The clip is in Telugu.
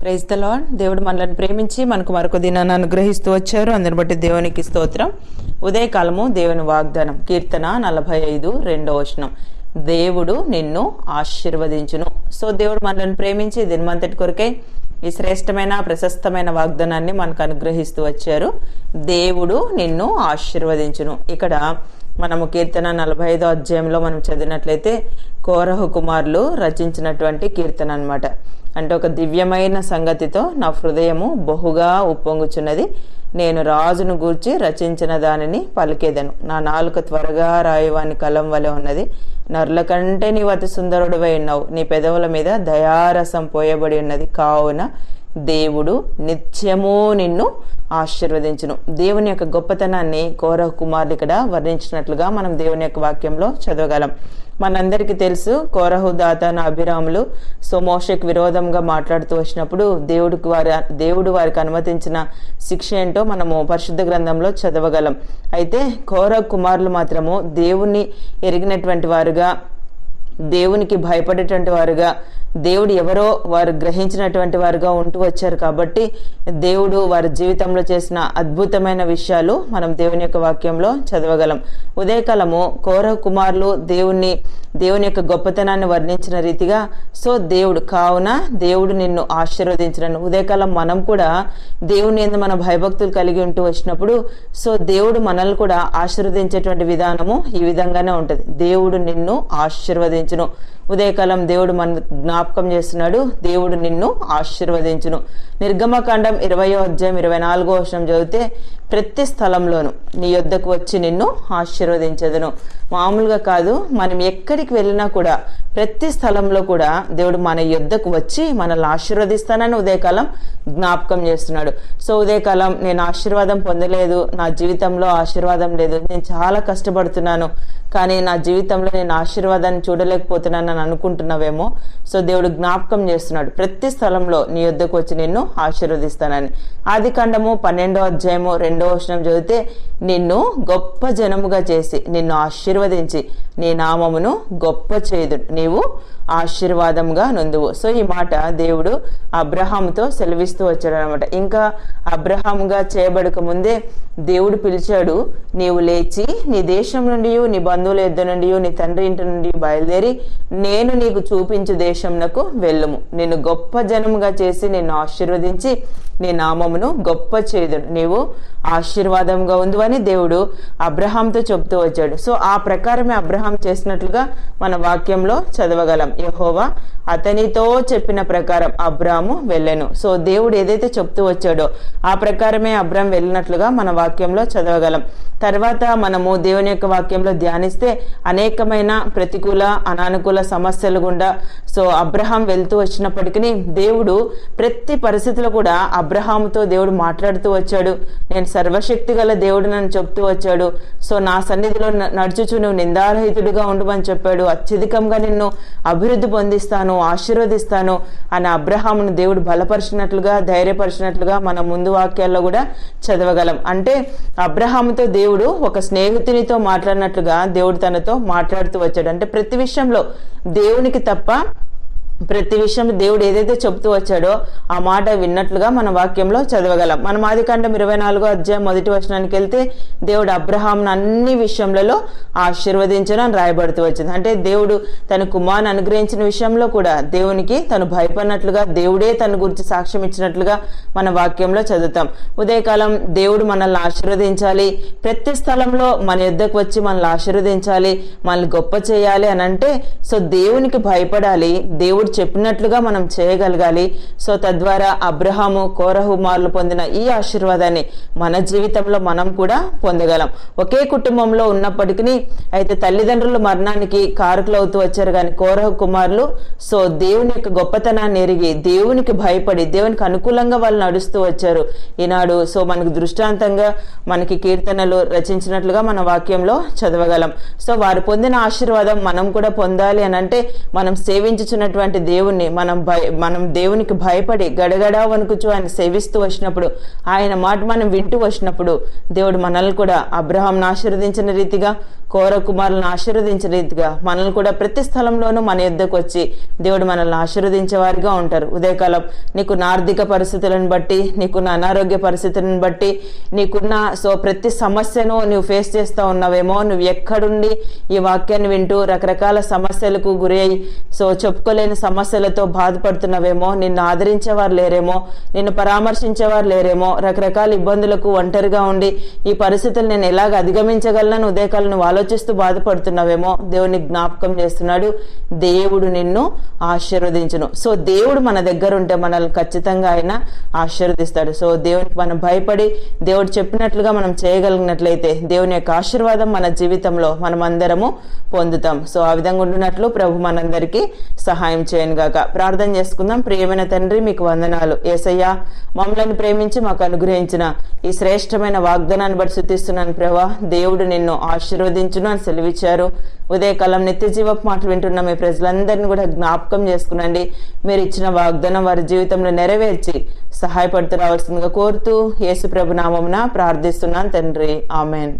ప్రైజ్ ద లాడ్ దేవుడు మనల్ని ప్రేమించి మనకు మరొక దినాన్ని అనుగ్రహిస్తూ వచ్చారు. అందరిని బట్టి దేవునికి స్తోత్రం. ఉదయకాలము దేవుని వాగ్దానం. కీర్తన నలభై ఐదు రెండో వచనం. దేవుడు నిన్ను ఆశీర్వదించును. సో దేవుడు మనల్ని ప్రేమించి దినమంతటి కొరకై ఈ శ్రేష్టమైన ప్రశస్తమైన వాగ్దానాన్ని మనకు అనుగ్రహిస్తూ వచ్చారు. దేవుడు నిన్ను ఆశీర్వదించును. ఇక్కడ మనము కీర్తన నలభై ఐదో అధ్యాయంలో మనం చదివినట్లయితే కోరహు కుమారులు రచించినటువంటి కీర్తన అనమాట అంటే ఒక దివ్యమైన సంగతితో నా హృదయము బహుగా ఉప్పొంగుచున్నది. నేను రాజును గూర్చి రచించిన దానిని పలికేదను. నా నాలుక త్వరగా రాయవాని కలం వలె ఉన్నది. నరుల కంటే నీవు అతి సుందరుడువై ఉన్నావు. నీ పెదవుల మీద దయారసం పోయబడి ఉన్నది. కావున దేవుడు నిత్యము నిన్ను ఆశీర్వదించును. దేవుని యొక్క గొప్పతనాన్ని కౌరవ కుమారులు ఇక్కడ వర్ణించినట్లుగా మనం దేవుని యొక్క వాక్యంలో చదవగలం. మనందరికీ తెలుసు కోరహు దాతాను అభిరాములు సోమోషకు విరోధంగా మాట్లాడుతూ వచ్చినప్పుడు దేవుడికి వారి దేవుడు వారికి అనుమతించిన శిక్ష ఏంటో మనము పరిశుద్ధ గ్రంథంలో చదవగలం. అయితే కోరహ కుమారులు మాత్రము దేవుణ్ణి ఎరిగినటువంటి వారుగా దేవునికి భయపడేటువంటి వారుగా దేవుడు ఎవరో వారు గ్రహించినటువంటి వారుగా ఉంటూ వచ్చారు కాబట్టి దేవుడు వారి జీవితంలో చేసిన అద్భుతమైన విషయాలు మనం దేవుని యొక్క వాక్యంలో చదవగలం. ఉదయకాలము కోర కుమారులు దేవుణ్ణి దేవుని యొక్క గొప్పతనాన్ని వర్ణించిన రీతిగా సో దేవుడు కావున దేవుడు నిన్ను ఆశీర్వదించినను. ఉదయకాలం మనం కూడా దేవుని ఎందు మన భయభక్తులు కలిగి ఉంటూ వచ్చినప్పుడు సో దేవుడు మనల్ని కూడా ఆశీర్వదించేటువంటి విధానము ఈ విధంగానే ఉంటుంది. దేవుడు నిన్ను ఆశీర్వదించ ఆశీర్వదించును. ఉదయకాలం దేవుడు మన జ్ఞాపకం చేస్తున్నాడు. దేవుడు నిన్ను ఆశీర్వదించును. నిర్గమకాండం ఇరవయో అధ్యాయం ఇరవై నాలుగో వర్షం చదివితే ప్రతి స్థలంలోనూ నీ యొద్దకు వచ్చి నిన్ను ఆశీర్వదించదును. మామూలుగా కాదు మనం ఎక్కడికి వెళ్ళినా కూడా ప్రతి స్థలంలో కూడా దేవుడు మన యొద్దకు వచ్చి మనల్ని ఆశీర్వదిస్తానని ఉదయకాలం జ్ఞాపకం చేస్తున్నాడు. సో ఉదయకాలం నేను ఆశీర్వాదం పొందలేదు నా జీవితంలో ఆశీర్వాదం లేదు నేను చాలా కష్టపడుతున్నాను. కానీ నా జీవితంలో నేను ఆశీర్వాదాన్ని చూడలేకపోతున్నాను అని అనుకుంటున్నావేమో. సో దేవుడు జ్ఞాపకం చేస్తున్నాడు ప్రతి స్థలంలో నీ యొద్దకు వచ్చి నిన్ను ఆశీర్వదిస్తానని. ఆది కాండము పన్నెండో అధ్యాయము రెండో వచనం చదివితే నిన్ను గొప్ప జనముగా చేసి నిన్ను ఆశీర్వదించి నీ నామమును గొప్ప చేదు నీవు ఆశీర్వాదంగా నొందువు. సో ఈ మాట దేవుడు అబ్రహాంతో సెలవిస్తూ వచ్చాడు అనమాట ఇంకా అబ్రహాంగా చేయబడక ముందే దేవుడు పిలిచాడు నీవు లేచి నీ దేశం నుండి నీ బంధువుల యుద్ధ నుండి నీ తండ్రి ఇంటి నుండి బయలుదేరి నేను నీకు చూపించు దేశంనకు వెళ్ళుము. నిన్ను గొప్ప జనముగా చేసి నిన్ను ఆశీర్వదించి నీ నామమును గొప్ప చేయదు నీవు ఆశీర్వాదంగా ఉంది అని దేవుడు అబ్రహాంతో చెప్తూ వచ్చాడు. సో ఆ ప్రకారమే అబ్రహాం చేసినట్లుగా మన వాక్యంలో చదవగలం. యహోవా అతనితో చెప్పిన ప్రకారం అబ్రాము వెళ్ళను. సో దేవుడు ఏదైతే చెప్తూ వచ్చాడో ఆ ప్రకారమే అబ్రాం వెళ్ళినట్లుగా మన వాక్యంలో చదవగలం. తర్వాత మనము దేవుని యొక్క వాక్యంలో గమనిస్తే అనేకమైన ప్రతికూల అనానుకూల సమస్యలు గుండా సో అబ్రహాం వెళ్తూ వచ్చినప్పటికీ దేవుడు ప్రతి పరిస్థితిలో కూడా అబ్రహాముతో దేవుడు మాట్లాడుతూ వచ్చాడు. నేను సర్వశక్తి గల దేవుడు నన్ను చెప్తూ వచ్చాడు. సో నా సన్నిధిలో నడుచుచు నువ్వు నిందారహితుడిగా ఉండమని చెప్పాడు. అత్యధికంగా నిన్ను అభివృద్ధి పొందిస్తాను ఆశీర్వదిస్తాను అని అబ్రహామును దేవుడు బలపరిచినట్లుగా ధైర్యపరిచినట్లుగా మన ముందు వాక్యాల్లో కూడా చదవగలం. అంటే అబ్రహాముతో దేవుడు ఒక స్నేహితునితో మాట్లాడినట్లుగా దేవుడు తనతో మాట్లాడుతూ వచ్చాడు. అంటే ప్రతి విషయంలో దేవునికి తప్ప ప్రతి విషయం దేవుడు ఏదైతే చెప్తూ వచ్చాడో ఆ మాట విన్నట్లుగా మన వాక్యంలో చదవగలం. మనం ఆదికాండం ఇరవై నాలుగో అధ్యాయం మొదటి వచనానికి వెళ్తే దేవుడు అబ్రహాంను అన్ని విషయంలో ఆశీర్వదించను అని రాయబడుతూ వచ్చింది. అంటే దేవుడు తన కుమార్ని అనుగ్రహించిన విషయంలో కూడా దేవునికి తను భయపడినట్లుగా దేవుడే తన గురించి సాక్ష్యం ఇచ్చినట్లుగా మన వాక్యంలో చదువుతాం. ఉదయకాలం దేవుడు మనల్ని ఆశీర్వదించాలి. ప్రతి స్థలంలో మన యుద్ధకు వచ్చి మనల్ని ఆశీర్వదించాలి. మనల్ని గొప్ప చేయాలి అని అంటే సో దేవునికి భయపడాలి. దేవుడు చెప్పినట్లుగా మనం చేయగలగాలి. సో తద్వారా అబ్రహాము కోరహుమార్లు పొందిన ఈ ఆశీర్వాదాన్ని మన జీవితంలో మనం కూడా పొందగలం. ఒకే కుటుంబంలో ఉన్నప్పటికీ అయితే తల్లిదండ్రులు మరణానికి కారకులు అవుతూ వచ్చారు. కానీ కోరహ కుమారులు సో దేవుని యొక్క గొప్పతనాన్ని ఎరిగి దేవునికి భయపడి దేవునికి అనుకూలంగా వాళ్ళు నడుస్తూ వచ్చారు. ఈనాడు సో మనకు దృష్టాంతంగా మనకి కీర్తనలు రచించినట్లుగా మన వాక్యంలో చదవగలం. సో వారు పొందిన ఆశీర్వాదం మనం కూడా పొందాలి అని అంటే మనం సేవించుచున్నటువంటి ఉన్నటువంటి దేవుణ్ణి మనం భయ మనం దేవునికి భయపడి గడగడా వణుకుచు ఆయన సేవిస్తూ వచ్చినప్పుడు ఆయన మాట మనం వింటూ వచ్చినప్పుడు దేవుడు మనల్ని కూడా అబ్రహాంను ఆశీర్వదించిన రీతిగా కోర కుమారులను ఆశీర్వదించిన రీతిగా మనల్ని కూడా ప్రతి స్థలంలోనూ మన యుద్ధకు వచ్చి దేవుడు మనల్ని ఆశీర్వదించే వారిగా ఉంటారు. ఉదయకాలం నీకున్న ఆర్థిక పరిస్థితులను బట్టి నీకున్న అనారోగ్య పరిస్థితులను బట్టి నీకున్న సో ప్రతి సమస్యను నువ్వు ఫేస్ చేస్తూ ఉన్నావేమో నువ్వు ఎక్కడుండి ఈ వాక్యాన్ని వింటూ రకరకాల సమస్యలకు గురి అయి సో చెప్పుకోలేని సమస్యలతో బాధపడుతున్నావేమో నిన్ను ఆదరించేవారు లేరేమో నిన్ను పరామర్శించేవారు లేరేమో రకరకాల ఇబ్బందులకు ఒంటరిగా ఉండి ఈ పరిస్థితులు నేను ఎలాగ అధిగమించగలను ఉదయకాలను నువ్వు ఆలోచిస్తూ బాధపడుతున్నావేమో దేవుని జ్ఞాపకం చేస్తున్నాడు. దేవుడు నిన్ను ఆశీర్వదించును. సో దేవుడు మన దగ్గర ఉంటే మనల్ని ఖచ్చితంగా ఆయన ఆశీర్వదిస్తాడు. సో దేవునికి మనం భయపడి దేవుడు చెప్పినట్లుగా మనం చేయగలిగినట్లయితే దేవుని యొక్క ఆశీర్వాదం మన జీవితంలో మనం అందరము పొందుతాం. సో ఆ విధంగా ఉండినట్లు ప్రభు మనందరికీ సహాయం చేయను చేయనుగాక ప్రార్థన చేసుకుందాం. ప్రియమైన తండ్రి మీకు వందనాలు. ఏసయ్యా మమ్మల్ని ప్రేమించి మాకు అనుగ్రహించిన ఈ శ్రేష్టమైన వాగ్దానాన్ని బట్టి శుద్ధిస్తున్నాను ప్రభా. దేవుడు నిన్ను ఆశీర్వదించును అని సెలవిచ్చారు. ఉదయకాలం నిత్య జీవపు మాటలు వింటున్న మీ ప్రజలందరినీ కూడా జ్ఞాపకం చేసుకునండి. మీరు ఇచ్చిన వాగ్దానం వారి జీవితంలో నెరవేర్చి సహాయపడుతూ రావాల్సిందిగా కోరుతూ యేసు ప్రభు నామమున ప్రార్థిస్తున్నాను తండ్రి. ఆమెన్.